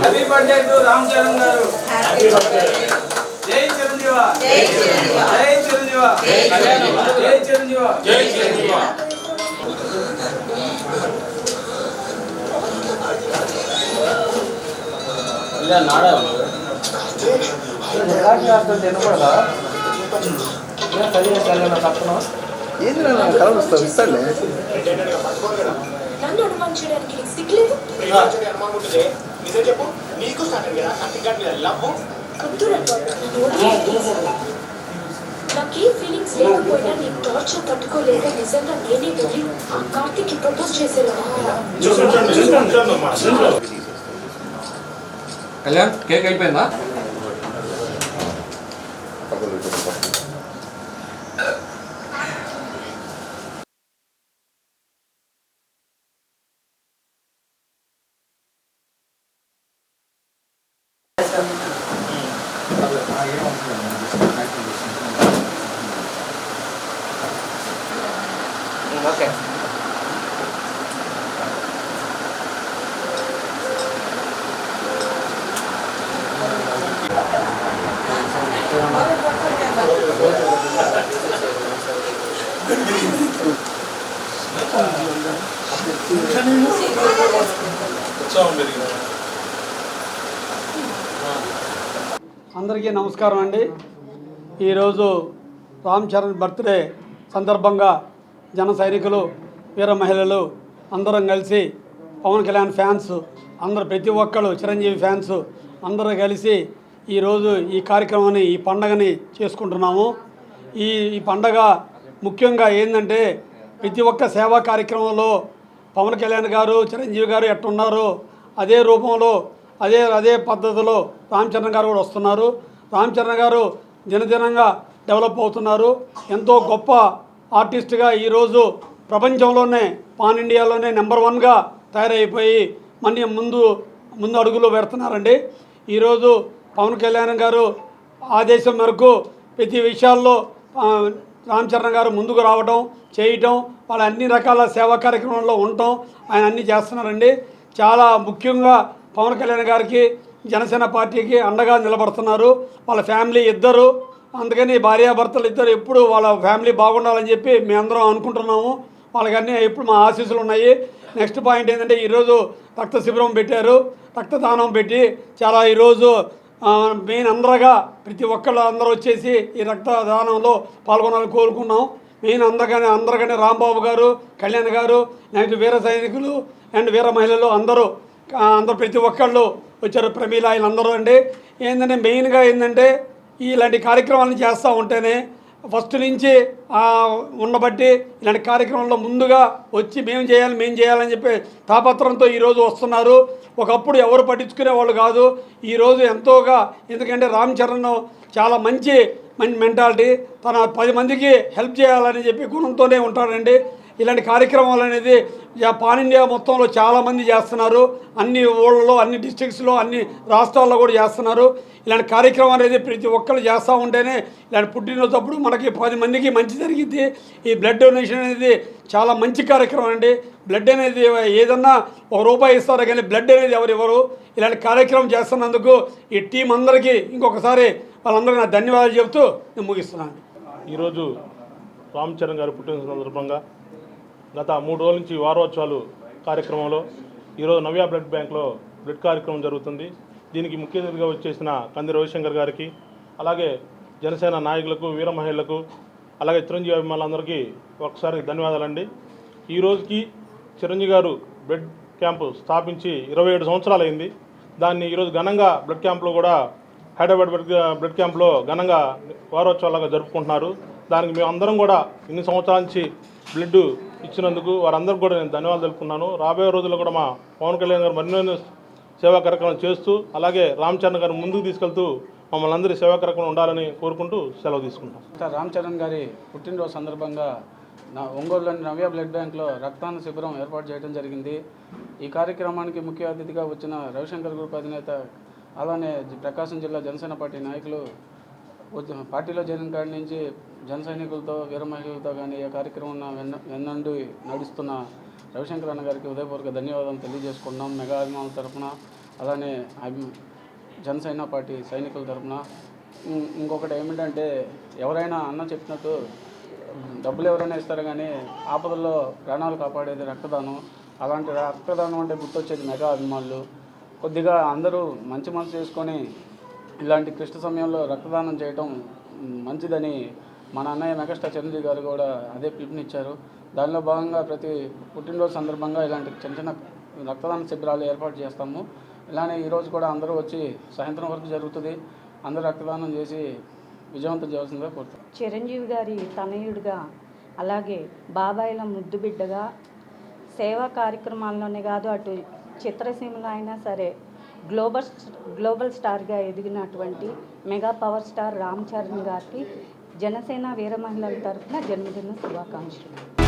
Happy birthday to Ram Charan గారు. జై చిరంజీవ జై చిరంజీవ జై చిరంజీవ జై చిరంజీవ ఏంది నా కలర్ వస్తావు ఇస్తాడులే నన్ను అనుమానించడానికి మీద లవ్ వద్దురా నన్ను వదిలేయ్. నాకేం ఫీలింగ్స్ లేకపోయినా నీ టార్చర్ తట్టుకోలేక నిజంగా నేనే వెళ్ళి ఆ కార్తీక్ ప్రపోజ్ చేసేలా కళ్యాణ్ కేక్ అయిపోయిందా Okay. Ciao Merino. అందరికీ నమస్కారం అండి. ఈరోజు రామ్ చరణ్ బర్త్డే సందర్భంగా జన సైనికులు వీర మహిళలు అందరం కలిసి పవన్ కళ్యాణ్ ఫ్యాన్స్ అందరు ప్రతి ఒక్కరు చిరంజీవి ఫ్యాన్స్ అందరూ కలిసి ఈరోజు ఈ కార్యక్రమాన్ని ఈ పండగని చేసుకుంటున్నాము. ఈ ఈ పండగ ముఖ్యంగా ఏంటంటే ప్రతి ఒక్క సేవా కార్యక్రమంలో పవన్ కళ్యాణ్ గారు చిరంజీవి గారు ఎట్టున్నారో అదే రూపంలో అదే అదే పద్ధతిలో రామ్ చరణ్ గారు కూడా వస్తున్నారు. రామ్ చరణ్ గారు దినదినంగా డెవలప్ అవుతున్నారు. ఎంతో గొప్ప ఆర్టిస్ట్గా ఈరోజు ప్రపంచంలోనే పాన్ ఇండియాలోనే నెంబర్ వన్గా తయారైపోయి మన ముందు ముందు అడుగులో పెడుతున్నారండి. ఈరోజు పవన్ కళ్యాణ్ గారు ఆదేశం మేరకు ప్రతి విషయాల్లో రామ్ చరణ్ గారు ముందుకు రావడం చేయటం వాళ్ళ అన్ని రకాల సేవా కార్యక్రమంలో ఉండటం ఆయన అన్నీ చేస్తున్నారండి. చాలా ముఖ్యంగా పవన్ కళ్యాణ్ గారికి జనసేన పార్టీకి అండగా నిలబడుతున్నారు. వాళ్ళ ఫ్యామిలీ ఇద్దరు. అందుకని భార్యాభర్తలు ఇద్దరు ఎప్పుడు వాళ్ళ ఫ్యామిలీ బాగుండాలని చెప్పి మేమందరం అనుకుంటున్నాము. వాళ్ళకన్నీ ఇప్పుడు మా ఆశీస్సులు ఉన్నాయి. నెక్స్ట్ పాయింట్ ఏంటంటే ఈరోజు రక్త శిబిరం పెట్టారు. రక్తదానం పెట్టి చాలా ఈరోజు మెయిన్ అందరగా ప్రతి ఒక్కళ్ళు అందరూ వచ్చేసి ఈ రక్తదానంలో పాల్గొనాలని కోరుకున్నాం మెయిన్ అందరికనే అందరికనే రాంబాబు గారు కళ్యాణ్ గారు నెక్స్ట్ వీర సైనికులు అండ్ వీర మహిళలు అందరూ అందరూ ప్రతి ఒక్కళ్ళు వచ్చారు. ప్రమీల వీళ్ళందరూ అండి. ఏంటంటే మెయిన్గా ఏంటంటే ఇలాంటి కార్యక్రమాలను చేస్తూ ఉంటేనే ఫస్ట్ నుంచి ఉండబట్టి ఇలాంటి కార్యక్రమంలో ముందుగా వచ్చి మేము చేయాలి మేము చేయాలని చెప్పి తాపత్రంతో ఈరోజు వస్తున్నారు. ఒకప్పుడు ఎవరు పట్టించుకునే వాళ్ళు కాదు. ఈరోజు ఎంతోగా ఎందుకంటే రామ్ చరణ్ చాలా మంచి మంచి మెంటాలిటీ. తన పది మందికి హెల్ప్ చేయాలని చెప్పి గుణంతోనే ఉంటాడండి. ఇలాంటి కార్యక్రమాలు అనేది పాన్ ఇండియా మొత్తంలో చాలామంది చేస్తున్నారు. అన్ని ఊళ్ళలో అన్ని డిస్ట్రిక్ట్స్లో అన్ని రాష్ట్రాల్లో కూడా చేస్తున్నారు. ఇలాంటి కార్యక్రమం అనేది ప్రతి ఒక్కరు చేస్తూ ఉంటేనే ఇలాంటి పుట్టినప్పుడు మనకి పది మందికి మంచి జరిగింది ఈ బ్లడ్ డొనేషన్ అనేది చాలా మంచి కార్యక్రమం అండి. బ్లడ్ అనేది ఏదన్నా ఒక రూపాయి ఇస్తారు కానీ బ్లడ్ అనేది ఎవరు ఇవ్వరు. ఇలాంటి కార్యక్రమం చేస్తున్నందుకు ఈ టీం అందరికీ ఇంకొకసారి వాళ్ళందరికీ నా ధన్యవాదాలు చెబుతూ నేను ముగిస్తున్నాను. ఈరోజు రామ్ చరణ్ గారు పుట్టిన సందర్భంగా గత మూడు రోజుల నుంచి వారోత్సవాలు కార్యక్రమంలో ఈరోజు నవ్య బ్లడ్ బ్యాంక్లో బ్లడ్ కార్యక్రమం జరుగుతుంది. దీనికి ముఖ్య అతిథిగా వచ్చేసిన కంది రవిశంకర్ గారికి అలాగే జనసేన నాయకులకు వీర మహిళలకు అలాగే చిరంజీవి అభిమానులందరికీ ఒకసారి ధన్యవాదాలండి. ఈ రోజుకి చిరంజీవి గారు బ్లడ్ క్యాంపు స్థాపించి ఇరవై ఏడు సంవత్సరాలైంది. దాన్ని ఈరోజు ఘనంగా బ్లడ్ క్యాంపులో కూడా హైదరాబాద్ బ్లడ్ బ్లడ్ క్యాంప్లో ఘనంగా వారోత్సవాలుగా జరుపుకుంటున్నారు. దానికి మేము అందరం కూడా ఇన్ని సంవత్సరాల నుంచి బ్లడ్ ఇచ్చినందుకు వారందరికీ కూడా నేను ధన్యవాదాలు తెలుపుకున్నాను రాబోయే రోజుల్లో కూడా మా పవన్ కళ్యాణ్ గారు మరిన్ని సేవా కార్యక్రమం చేస్తూ అలాగే రామ్ చరణ్ గారిని ముందుకు తీసుకెళ్తూ మమ్మల్ని అందరి సేవా కార్యక్రమం ఉండాలని కోరుకుంటూ సెలవు తీసుకుంటాం. రామ్ చరణ్ గారి పుట్టినరోజు సందర్భంగా నా ఒంగోలులోని నవ్య బ్లడ్ బ్యాంక్లో రక్తాన్న శిబిరం ఏర్పాటు చేయడం జరిగింది. ఈ కార్యక్రమానికి ముఖ్య అతిథిగా వచ్చిన రవిశంకర్ గ్రూప్ అధినేత అలానే ప్రకాశం జిల్లా జనసేన పార్టీ నాయకులు పార్టీలో చేరిన కాడి నుంచి జన సైనికులతో వీర మహిళలతో కానీ ఈ కార్యక్రమం వెన్న వెన్నండి నడుస్తున్న రవిశంకర్ అన్న గారికి ఉదయపూర్వక ధన్యవాదాలు తెలియజేసుకున్నాం మెగా అభిమానుల తరఫున అలానే జనసేన పార్టీ సైనికుల తరఫున ఇంకొకటి ఏమిటంటే ఎవరైనా అన్న చెప్పినట్టు డబ్బులు ఎవరైనా ఇస్తారు కానీ ఆపదల్లో ప్రాణాలు కాపాడేది రక్తదానం. అలాంటి రక్తదానం అంటే గుర్తొచ్చేది మెగా అభిమానులు. కొద్దిగా అందరూ మంచి మనసు చేసుకొని ఇలాంటి క్లిష్ట సమయంలో రక్తదానం చేయటం మంచిదని మన అన్నయ్య మెగాస్టార్ చిరంజీవి గారు కూడా అదే పిలుపునిచ్చారు. దానిలో భాగంగా ప్రతి పుట్టినరోజు సందర్భంగా ఇలాంటి చిన్న చిన్న రక్తదాన శిబిరాలు ఏర్పాటు చేస్తాము. ఇలానే ఈరోజు కూడా అందరూ వచ్చి సాయంత్రం వరకు జరుగుతుంది. అందరూ రక్తదానం చేసి విజయవంతం చేయాల్సిందిగా కోరుతారు చిరంజీవి గారి తనయుడిగా అలాగే బాబాయిల ముద్దు బిడ్డగా సేవా కార్యక్రమాల్లోనే కాదు అటు చిత్రసీమలో అయినా సరే గ్లోబల్ గ్లోబల్ స్టార్గా ఎదిగినటువంటి mega power star Ram Charan గారికి జనసేన వీరమహిళల తరఫున జన్మదిన శుభాకాంక్షలు.